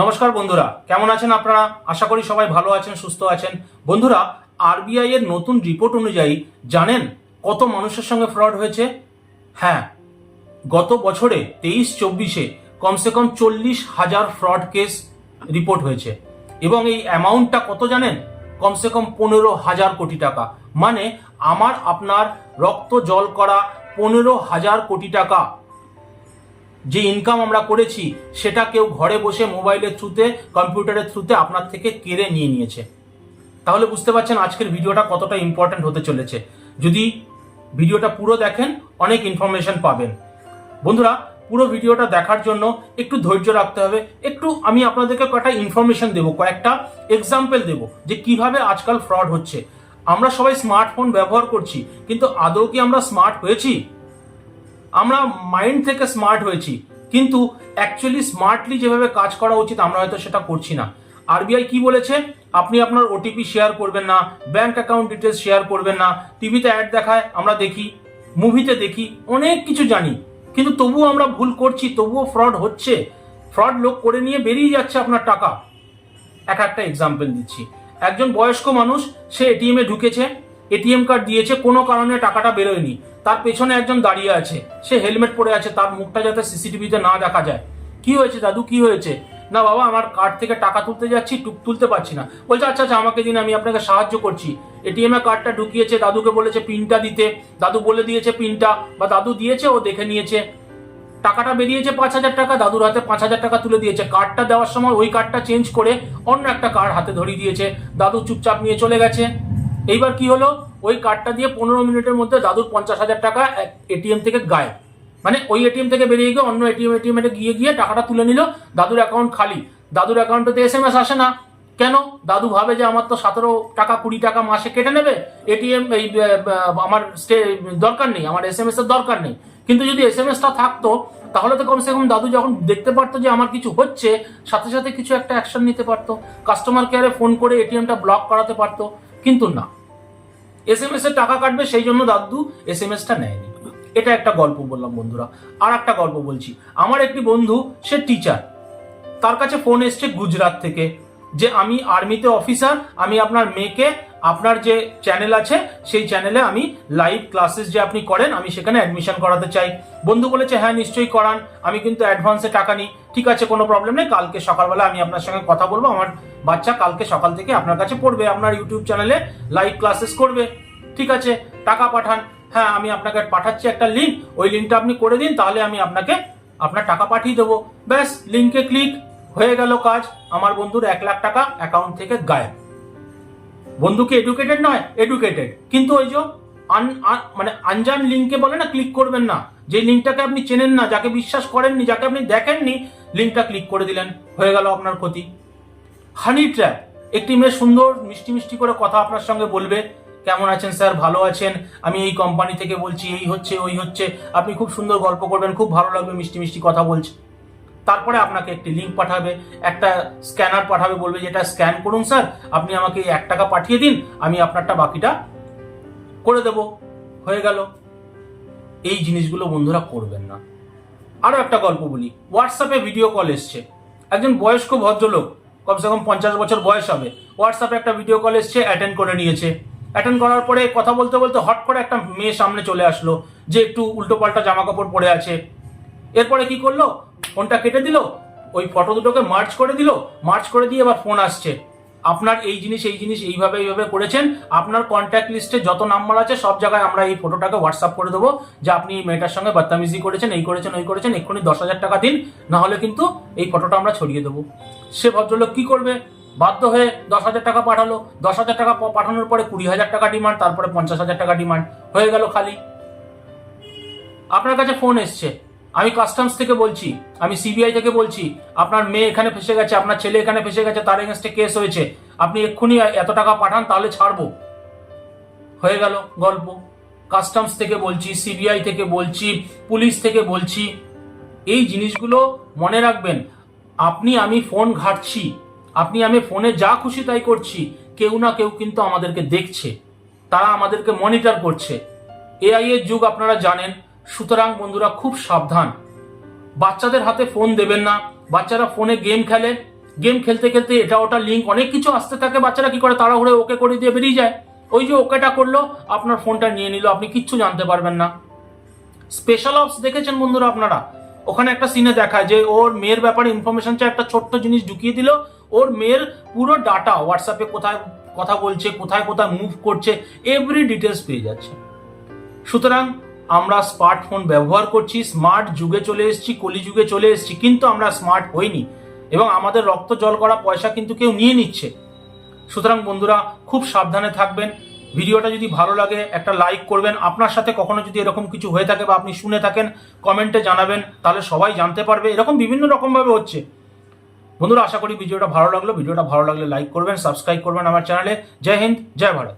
নমস্কার বন্ধুরা, কেমন আছেন আপনারা? আশা করি সবাই ভালো আছেন, সুস্থ আছেন। বন্ধুরা আরবিআই এর নতুন রিপোর্ট অনুযায়ী জানেন কত মানুষের সঙ্গে ফ্রড হয়েছে? হ্যাঁ গত বছরে তেইশ চব্বিশে কমসে কম চল্লিশ হাজার ফ্রড কেস রিপোর্ট হয়েছে। এবং এই অ্যামাউন্টটা কত জানেন? কমসে কম পনেরো হাজার কোটি টাকা। মানে আমার, আপনার রক্ত জল করা পনেরো হাজার কোটি টাকা। যে ইনকাম আমরা করেছি, সেটা কেউ ঘরে বসে মোবাইলের থ্রুতে কম্পিউটারের থ্রুতে আপনার থেকে কেড়ে নিয়ে নিয়েছে। তাহলে বুঝতে পারছেন আজকের ভিডিওটা কতটা ইম্পর্ট্যান্ট হতে চলেছে। যদি ভিডিওটা পুরো দেখেন, অনেক ইনফরমেশন পাবেন। বন্ধুরা, পুরো ভিডিওটা দেখার জন্য একটু ধৈর্য রাখতে হবে। একটু আমি আপনাদেরকে কয়েকটা ইনফরমেশন দেবো, কয়েকটা এক্সাম্পল দেবো, যে কীভাবে আজকাল ফ্রড হচ্ছে। আমরা সবাই স্মার্টফোন ব্যবহার করছি, কিন্তু আদৌ কি আমরা স্মার্ট হয়েছি? আমরা মাইন্ড থেকে স্মার্ট হয়েছি, কিন্তু অ্যাকচুয়ালি স্মার্টলি যেভাবে কাজ করা উচিত, আমরা হয়তো সেটা করছি না। আরবিআই কি বলেছে? আপনি আপনার ওটিপি শেয়ার করবেন না ব্যাংক অ্যাকাউন্ট ডিটেলস শেয়ার করবেন না টিভিতে অ্যাড দেখায়, আমরা দেখি মুভিতে দেখি, অনেক কিছু জানি। কিন্তু তবুও আমরা ভুল করছি, তবুও ফ্রড হচ্ছে। ফ্রড লোক করে নিয়ে বেরিয়ে যাচ্ছে আপনার টাকা। এক একটা এক্সাম্পল দিচ্ছি। একজন বয়স্ক মানুষ, সে এটিএম ঢুকেছে এটিএম কার্ড দিয়েছে, কোনো কারণে টাকাটা বেরোয়নি। তার পেছনে একজন দাঁড়িয়ে আছে। সে হেলমেট পরে আছে, তার মুখটা যাতে সিসিটিভিতে না দেখা যায়। কি হয়েছে দাদু, কি হয়েছে? না বাবা, আমার কার্ড থেকে টাকা তুলতে যাচ্ছি, টুক তুলতে পারছি না। বলছে আচ্ছা আচ্ছা আমাকে দিন, আমি আপনাকে সাহায্য করছি। এটিএম এ কার্ডটা ঢুকিয়েছে, দাদুকে বলেছে পিনটা দিতে। দাদু বলে দিয়েছে পিনটা বা দাদু দিয়েছে, ও দেখে নিয়েছে। টাকাটা বেরিয়েছে পাঁচ হাজার টাকা, দাদুর হাতে পাঁচ হাজার টাকা তুলে দিয়েছে। কার্ডটা দেওয়ার সময় ওই কার্ডটা চেঞ্জ করে অন্য একটা কার্ড হাতে ধরিয়ে দিয়েছে। দাদু চুপচাপ নিয়ে চলে গেছে। এইবার কি হলো? ওই কার্ডটা দিয়ে পনেরো মিনিটের মধ্যে দাদুর পঞ্চাশ হাজার টাকা এটিএম থেকে গায়েব। মানে ওই এটিএম থেকে বেরিয়ে গিয়ে অন্য এটিএম এটিএম এ গিয়ে গিয়ে টাকাটা তুলে নিল, দাদুর অ্যাকাউন্ট খালি। দাদুর অ্যাকাউন্টে এস এম এস আসে না। কেন? দাদু ভাবে যে আমার তো সতেরো টাকা, কুড়ি টাকা মাসে কেটে নেবে। এটিএম এই আমার স্টে, দরকার নেই, আমার এস এম এস এর দরকার নেই। কিন্তু যদি এস এম এসটা থাকতো, তাহলে তো কমসে কম দাদু যখন দেখতে পারতো যে আমার কিছু হচ্ছে, সাথে সাথে কিছু একটা অ্যাকশন নিতে পারতো। কাস্টমার কেয়ারে ফোন করে এটিএমটা ব্লক করাতে পারতো। কিন্তু না। এস এম এস এর টাকা কাটবে, সেই জন্য দাদু এস এম এসটা নেয়নি। এটা একটা গল্প বললাম বন্ধুরা। আর একটা গল্প বলছি। আমার একটি বন্ধু, সে টিচার তার কাছে ফোন এসছে গুজরাট থেকে। যে আমি আর্মিতে অফিসার আমি আপনার মেয়েকে, আপনার যে চ্যানেল আছে, সেই চ্যানেলে আমি লাইভ ক্লাসেস যে আপনি করেন, আমি সেখানে অ্যাডমিশন করাতে চাই। বন্ধু বলেছে হ্যাঁ নিশ্চয়ই করান। আমি কিন্তু অ্যাডভান্সে টাকা নিই। ঠিক আছে, কোনো প্রবলেম নেই। কালকে সকালবেলা আমি আপনার সঙ্গে কথা বলব। আমার বাচ্চা কালকে সকাল থেকে আপনার কাছে পড়বে। আপনার ইউটিউব চ্যানেলে লাইভ ক্লাসেস করবে। ঠিক আছে, টাকা পাঠান। হ্যাঁ আমি আপনাকে পাঠাচ্ছি একটা লিঙ্ক ওই লিঙ্কটা আপনি করে দিন, তাহলে আমি আপনাকে, আপনার টাকা পাঠিয়ে দেবো। ব্যাস লিঙ্কে ক্লিক হয়ে গেল কাজ। আমার বন্ধুর এক লাখ টাকা অ্যাকাউন্ট থেকে গায়েব। বন্ধু কি এডুকেটেড নয়? এডুকেটেড কিন্তু ওই যে আন- মানে আনজান লিঙ্কে বলে না ক্লিক করবেন না। যে লিঙ্কটাকে আপনি চেনেন না, যাকে বিশ্বাস করেননি, যাকে আপনি দেখেননি লিঙ্কটা ক্লিক করে দিলেন। হয়ে গেল আপনার ক্ষতি। হানি ট্র্যাপ একটি মেয়ে সুন্দর, মিষ্টি মিষ্টি করে কথা আপনার সঙ্গে বলবে। কেমন আছেন স্যার? ভালো আছেন? আমি এই কোম্পানি থেকে বলছি, এই হচ্ছে, ওই হচ্ছে। আপনি খুব সুন্দর গল্প করবেন, খুব ভালো লাগবে, মিষ্টি মিষ্টি কথা বলছে। তারপরে আপনাকে একটি লিঙ্ক পাঠাবে, একটা স্ক্যানার পাঠাবে, বলবে যে এটা স্ক্যান করুন স্যার আপনি আমাকে এক টাকা পাঠিয়ে দিন, আমি আপনারটা বাকিটা করে দেব। হয়ে গেল। এই জিনিসগুলো বন্ধুরা করবেন না। আরও একটা গল্প বলি। হোয়াটসঅ্যাপে ভিডিও কল এসছে। একজন বয়স্ক ভদ্রলোক কমসে কম পঞ্চাশ বছর বয়স হবে হোয়াটসঅ্যাপে একটা ভিডিও কল এসছে অ্যাটেন্ড করে নিয়েছে। অ্যাটেন্ড করার পরে কথা বলতে বলতে হট করে একটা মেয়ে সামনে চলে আসলো, যে একটু উল্টো পাল্টা জামা কাপড় পরে আছে। এরপরে কি করল? ফোনটা কেটে দিল, ওই ফটো দুটোকে মার্চ করে দিল মার্চ করে দিয়ে এবার ফোন আসছে। আপনার এই জিনিস এই জিনিস এইভাবে এইভাবে করেছেন, আপনার কন্ট্যাক্ট লিস্টে যত নাম্বার আছে, সব জায়গায় আমরা এই ফটোটাকে হোয়াটসঅ্যাপ করে দেবো যে আপনি এই মেয়েটার সঙ্গে বদতামিজি করেছেন, এই করেছেন, ওই করেছেন, এক্ষুনি দশ হাজার টাকা দিন, না হলে কিন্তু এই ফটোটা আমরা ছড়িয়ে দেবো। সে ভদ্রলোক কি করবে? বাধ্য হয়ে দশ হাজার টাকা পাঠালো। দশ হাজার টাকা পাঠানোর পরে কুড়ি হাজার টাকা ডিমান্ড তারপরে পঞ্চাশ হাজার টাকা ডিমান্ড হয়ে গেল খালি। আপনার কাছে ফোন এসছে। আমি কাস্টমস থেকে বলছি, আমি সিবিআই থেকে বলছি, আপনার মেয়ে এখানে ফেসে গেছে, আপনার ছেলে এখানে ফেসে গেছে, তার এগেনস্টে কেস হয়েছে, আপনি এক্ষুনি এত টাকা পাঠান, তাহলে ছাড়বো। হয়ে গেল গল্প। কাস্টমস থেকে বলছি সিবিআই থেকে বলছি পুলিশ থেকে বলছি, এই জিনিসগুলো মনে রাখবেন, আপনি আমি ফোন ঘাটছি, আপনি আমি ফোনে যা খুশি তাই করছি, কেউ না কেউ কিন্তু আমাদেরকে দেখছে, তারা আমাদেরকে মনিটর করছে। এআই এর যুগ আপনারা জানেন সুতরাং বন্ধুরা খুব সাবধান। বাচ্চাদের হাতে ফোন দেবেন না। বাচ্চারা ফোনে গেম খেলে। গেম খেলতে খেলতে এটা ওটা লিঙ্ক অনেক কিছু আসতে থাকে। বাচ্চারা কি করে? তাড়াহুড়ো ওকে করে দিয়ে বেরিয়ে যায়। ওই যে ওকেটা করল, আপনার ফোনটা নিয়ে নিল। আপনি কিচ্ছু জানতে পারবেন না। স্পেশাল অপস দেখেছেন বন্ধুরা আপনারা? ওখানে একটা সিনে দেখায় যে ওর মেয়ের ব্যাপারে ইনফরমেশন চাই একটা ছোট্ট জিনিস ঢুকিয়ে দিল। ওর মেয়ের পুরো ডাটা হোয়াটসঅ্যাপে কোথায় কথা বলছে, কোথায় কোথায় মুভ করছে এভরি ডিটেলস পেয়ে যাচ্ছে। সুতরাং আমরা স্মার্টফোন ব্যবহার করছি স্মার্ট যুগে চলে এসেছি কলি যুগে চলে এসেছি, কিন্তু আমরা স্মার্ট হইনি। এবং আমাদের রক্ত জল করা পয়সা কিন্তু কেউ নিয়ে নিচ্ছে। সুতরাং বন্ধুরা, খুব সাবধানে থাকবেন। ভিডিওটা যদি ভালো লাগে, একটা লাইক করবেন। আপনার সাথে কখনো যদি এরকম কিছু হয়ে থাকে বা আপনি শুনে থাকেন কমেন্টে জানাবেন, তাহলে সবাই জানতে পারবে। এরকম বিভিন্ন রকমভাবে হচ্ছে। বন্ধুরা, আশা করি ভিডিওটা ভালো লাগল। ভিডিওটা ভালো লাগলে লাইক করবেন সাবস্ক্রাইব করবেন আমার চ্যানেলে জয় হিন্দ, জয় ভারত।